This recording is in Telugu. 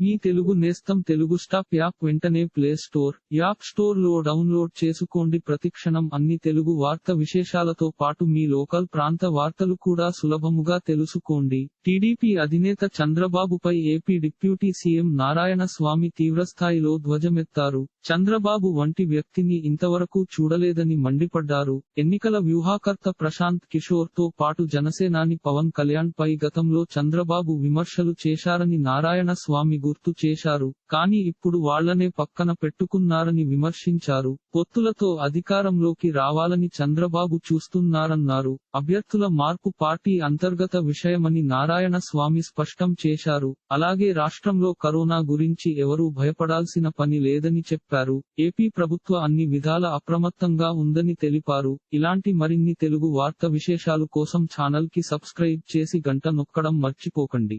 మీ తెలుగు నేస్తం తెలుగు స్టాప్ యాప్ వెంటనే ప్లే స్టోర్ యాప్ స్టోర్లో డౌన్లోడ్ చేసుకోండి. ప్రతిక్షణం అన్ని తెలుగు వార్త విశేషాలతో పాటు మీ లోకల్ ప్రాంత వార్తలు కూడా సులభముగా తెలుసుకోండి. టీడీపీ అధినేత చంద్రబాబుపై AP deputy CM Narayana Swamy తీవ్రస్థాయిలో ధ్వజమెత్తారు. చంద్రబాబు వంటి వ్యక్తిని ఇంతవరకు చూడలేదని మండిపడ్డారు. ఎన్నికల వ్యూహాకర్త ప్రశాంత్ కిషోర్తో పాటు జనసేనాని పవన్ కళ్యాణ్ పై గతంలో చంద్రబాబు విమర్శలు చేశారని నారాయణ స్వామి గుర్తు చేశారు కానీ ఇప్పుడు వాళ్ళనే పక్కన పెట్టుకున్నారని విమర్శించారు. పొత్తులతో అధికారంలోకి రావాలని చంద్రబాబు చూస్తున్నారన్నారు. అభ్యర్థుల మార్పు పార్టీ అంతర్గత విషయమని నారాయణ స్వామి స్పష్టం చేశారు. అలాగే రాష్ట్రంలో కరోనా గురించి ఎవరూ భయపడాల్సిన పని లేదని చెప్పారు. ఏపీ ప్రభుత్వ అన్ని విధాల అప్రమత్తంగా ఉందని తెలిపారు. ఇలాంటి మరిన్ని తెలుగు వార్త విశేషాలు కోసం ఛానల్కి సబ్స్క్రైబ్ చేసి గంట నొక్కడం మర్చిపోకండి.